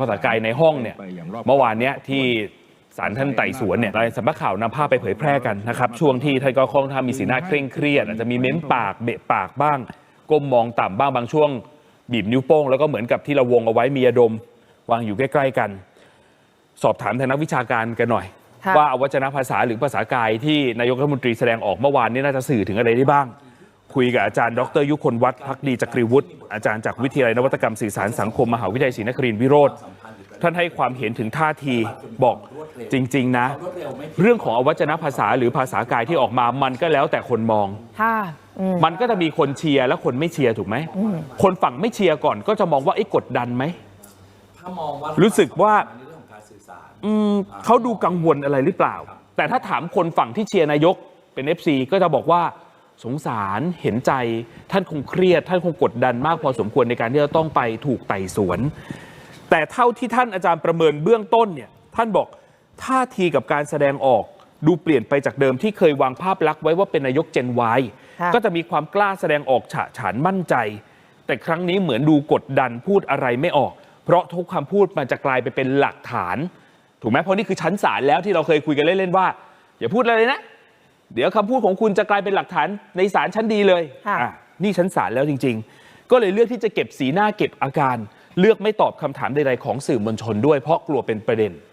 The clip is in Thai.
ภาษากายในห้องเนี่ยเมื่อวานเนี้ยที่ศาลท่านไต่สวนเนี่ยรายสำนักข่าวนำภาพไปเผยแพร่กันนะครับ ช่วงที่ท่านก็ค่อนข้างมีสีหน้าเคร่งเครียด อาจจะมีเม้มปากเบะปากบ้าง ก้มมองต่ำบ้างบางช่วง บีบนิ้วโป้ง แล้วก็เหมือนกับที่เราวงเอาไว้มียาดม วางอยู่ใกล้ ๆกัน สอบถามทางนักวิชาการกันหน่อยค่ะว่าอวัจนภาษาหรือภาษากายที่นายกรัฐมนตรีแสดงออกเมื่อวานนี้น่าจะสื่อถึงอะไรได้บ้าง คุยกับอาจารย์ ดร ยุคนวัฒน์พักดีจักรีวุฒิอาจารย์จากวิทยาลัยนวัตกรรมสื่อสารสังคมมหาวิทยาลัยศรีนครินทร์วิโรธท่านให้ความเห็นถึงท่าทีบอกจริง ๆ นะ เรื่องของอวัจนภาษาหรือภาษากายที่ออกมามันก็แล้วแต่คนมอง ค่ะอืมมันก็จะมีคนเชียร์และคนไม่เชียร์ถูกไหม คนฝั่งไม่เชียร์ก่อนก็จะมองว่าไอ้ยกดดันไหม ถ้ามองว่ารู้สึกว่า ในเรื่องของการสื่อสาร อืมเขาดูกังวลอะไรหรือเปล่า แต่ถ้าถามคนฝั่งที่เชียร์นายกเป็น FC ก็จะบอกว่า สงสารเห็นใจท่านคงเครียด ท่านคงกดดันมากพอสมควรในการที่จะต้องไปถูกไต่สวน แต่เท่าที่ท่านอาจารย์ประเมินเบื้องต้นเนี่ยท่านบอกท่าทีกับการแสดงออกดูเปลี่ยนไปจากเดิมที่เคยวางภาพลักษณ์ไว้ว่าเป็นนายกเจนวค่ะก็จะมีความกล้าแสดงออกฉะฉานมั่นใจ แต่ครั้งนี้เหมือนดูกดดันพูดอะไรไม่ออก เพราะทุกคำพูดมันจะกลายไปเป็นหลักฐาน ถูกไหมเพราะนี่คือชั้นศาลแล้วที่เราเคยคุยกันเล่นๆว่า อย่าพูดอะไรเลยนะ เดี๋ยวคำพูดของคุณจะกลายเป็นหลักฐานในศาลชั้นดีเลยค่ะอะนี่ชั้นศาลแล้วจริง ๆ ก็เลยเลือกที่จะเก็บสีหน้าเก็บอาการ เลือกไม่ตอบคำถามใดๆของสื่อมวลชนด้วยเพราะกลัวเป็นประเด็น